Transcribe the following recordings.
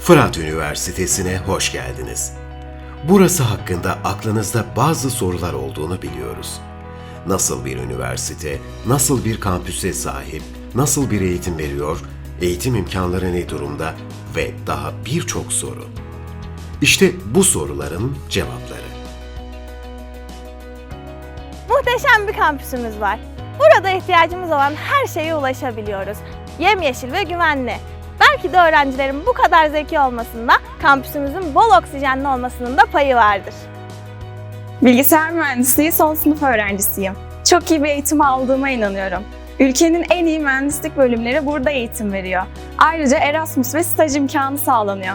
Fırat Üniversitesi'ne hoş geldiniz. Burası hakkında aklınızda bazı sorular olduğunu biliyoruz. Nasıl bir üniversite, nasıl bir kampüse sahip, nasıl bir eğitim veriyor, eğitim imkanları ne durumda ve daha birçok soru. İşte bu soruların cevapları. Muhteşem bir kampüsümüz var. Burada ihtiyacımız olan her şeye ulaşabiliyoruz. Yemyeşil ve güvenli. Belki de öğrencilerin bu kadar zeki olmasında kampüsümüzün bol oksijenli olmasının da payı vardır. Bilgisayar mühendisliği son sınıf öğrencisiyim. Çok iyi bir eğitim aldığıma inanıyorum. Ülkenin en iyi mühendislik bölümleri burada eğitim veriyor. Ayrıca Erasmus ve staj imkanı sağlanıyor.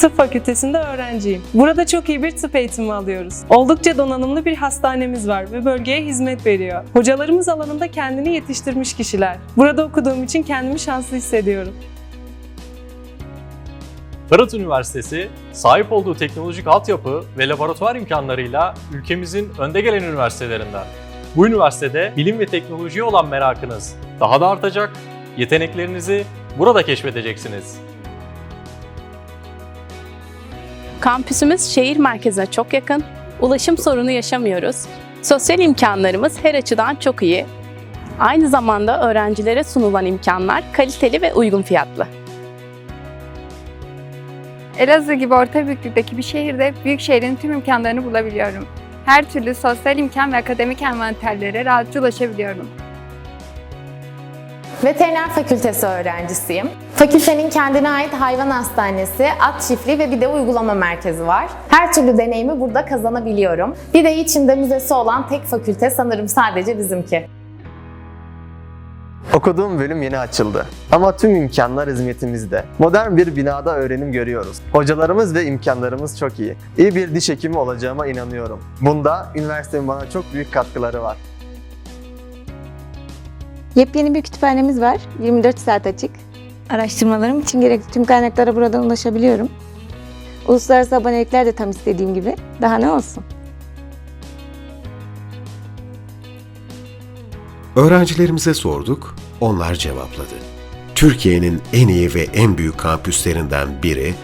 Tıp fakültesinde öğrenciyim. Burada çok iyi bir tıp eğitimi alıyoruz. Oldukça donanımlı bir hastanemiz var ve bölgeye hizmet veriyor. Hocalarımız alanında kendini yetiştirmiş kişiler. Burada okuduğum için kendimi şanslı hissediyorum. Fırat Üniversitesi, sahip olduğu teknolojik altyapı ve laboratuvar imkanlarıyla ülkemizin önde gelen üniversitelerinden. Bu üniversitede bilim ve teknolojiye olan merakınız daha da artacak, yeteneklerinizi burada keşfedeceksiniz. Kampüsümüz şehir merkezine çok yakın. Ulaşım sorunu yaşamıyoruz. Sosyal imkanlarımız her açıdan çok iyi. Aynı zamanda öğrencilere sunulan imkanlar kaliteli ve uygun fiyatlı. Elazığ gibi orta büyüklükteki bir şehirde büyük şehrin tüm imkanlarını bulabiliyorum. Her türlü sosyal imkan ve akademik envanterlere rahatça ulaşabiliyorum. Veteriner fakültesi öğrencisiyim. Fakültenin kendine ait hayvan hastanesi, at çiftliği ve bir de uygulama merkezi var. Her türlü deneyimi burada kazanabiliyorum. Bir de içinde müzesi olan tek fakülte sanırım sadece bizimki. Okuduğum bölüm yeni açıldı. Ama tüm imkanlar hizmetimizde. Modern bir binada öğrenim görüyoruz. Hocalarımız ve imkanlarımız çok iyi. İyi bir diş hekimi olacağıma inanıyorum. Bunda üniversitenin bana çok büyük katkıları var. Yepyeni bir kütüphanemiz var. 24 saat açık. Araştırmalarım için gerekli tüm kaynaklara buradan ulaşabiliyorum. Uluslararası abonelikler de tam istediğim gibi. Daha ne olsun? Öğrencilerimize sorduk, onlar cevapladı. Türkiye'nin en iyi ve en büyük kampüslerinden biri,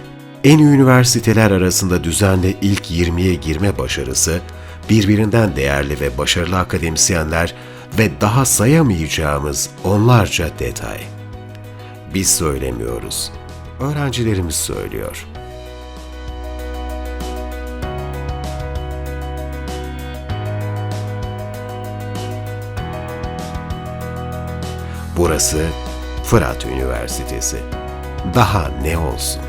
en iyi üniversiteler arasında düzenli ilk 20'ye girme başarısı, birbirinden değerli ve başarılı akademisyenler ve daha sayamayacağımız onlarca detay. Biz söylemiyoruz, öğrencilerimiz söylüyor. Burası Fırat Üniversitesi. Daha ne olsun?